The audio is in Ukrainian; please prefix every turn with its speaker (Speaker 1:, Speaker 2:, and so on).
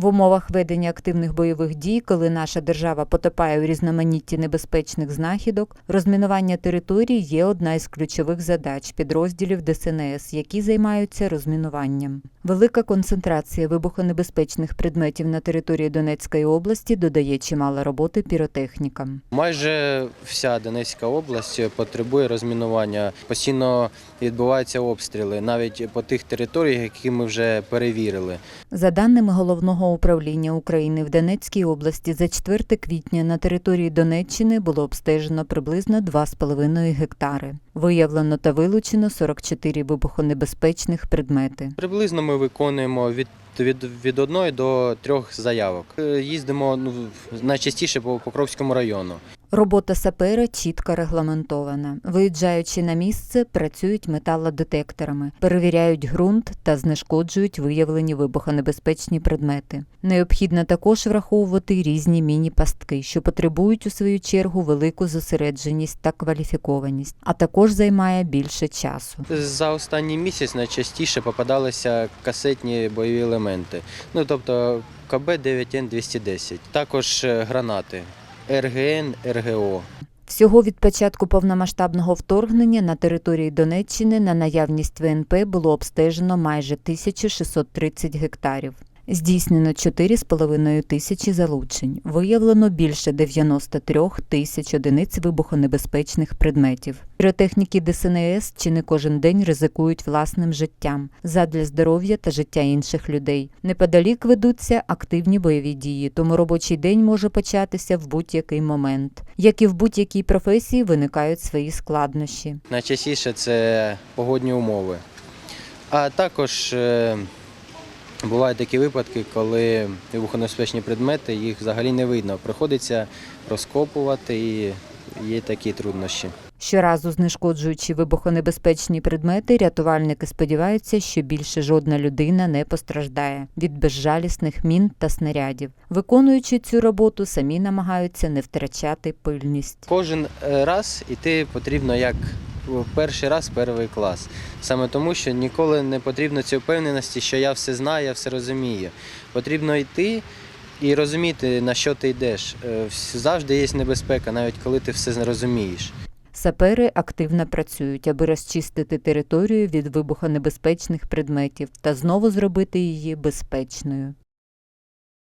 Speaker 1: В умовах ведення активних бойових дій, коли наша держава потопає у різноманітті небезпечних знахідок, розмінування територій є одна із ключових задач підрозділів ДСНС, які займаються розмінуванням. Велика концентрація вибухонебезпечних предметів на території Донецької області додає чимало роботи піротехнікам.
Speaker 2: Майже вся Донецька область потребує розмінування. Постійно відбуваються обстріли, навіть по тих територіях, які ми вже перевірили.
Speaker 1: За даними головного управління України в Донецькій області, за 4 квітня на території Донеччини було обстежено приблизно 2,5 гектари. Виявлено та вилучено 44 вибухонебезпечних предмети.
Speaker 2: Приблизно ми виконуємо від від, від одної до трьох заявок. Е, Їздимо ну, найчастіше по Покровському району.
Speaker 1: Робота сапера чітко регламентована. Виїжджаючи на місце, працюють металодетекторами, перевіряють ґрунт та знешкоджують виявлені вибухонебезпечні предмети. Необхідно також враховувати різні міні-пастки, що потребують у свою чергу велику зосередженість та кваліфікованість, а також займає більше часу.
Speaker 2: За останній місяць найчастіше попадалися касетні бойові елементи. Ну тобто КБ 9Н 210. Також е, гранати РГН, РГО.
Speaker 1: Всього від початку повномасштабного вторгнення на території Донеччини на наявність ВНП було обстежено майже 1630 гектарів. Здійснено 4,5 тисячі залучень. Виявлено більше 93 тисяч одиниць вибухонебезпечних предметів. Піротехніки ДСНС чи не кожен день ризикують власним життям задля здоров'я та життя інших людей. Неподалік ведуться активні бойові дії, тому робочий день може початися в будь-який момент. Як і в будь-якій професії виникають свої складнощі.
Speaker 2: Найчастіше це погодні умови. А також е, бувають такі випадки, коли вибухонебезпечні предмети їх взагалі не видно. Приходиться розкопувати і є такі труднощі.
Speaker 1: Щоразу знешкоджуючи вибухонебезпечні предмети, рятувальники сподіваються, що більше жодна людина не постраждає від безжалісних мін та снарядів. Виконуючи цю роботу, самі намагаються не втрачати пильність.
Speaker 2: Кожен е, раз іти потрібно як перший раз перший клас. Саме тому, що ніколи не потрібно цієї впевненості, що я все знаю, я все розумію. Потрібно йти і розуміти, на що ти йдеш. Е, Завжди є небезпека, навіть коли ти все розумієш.
Speaker 1: Сапери активно працюють, аби розчистити територію від вибухонебезпечних предметів та знову зробити її безпечною.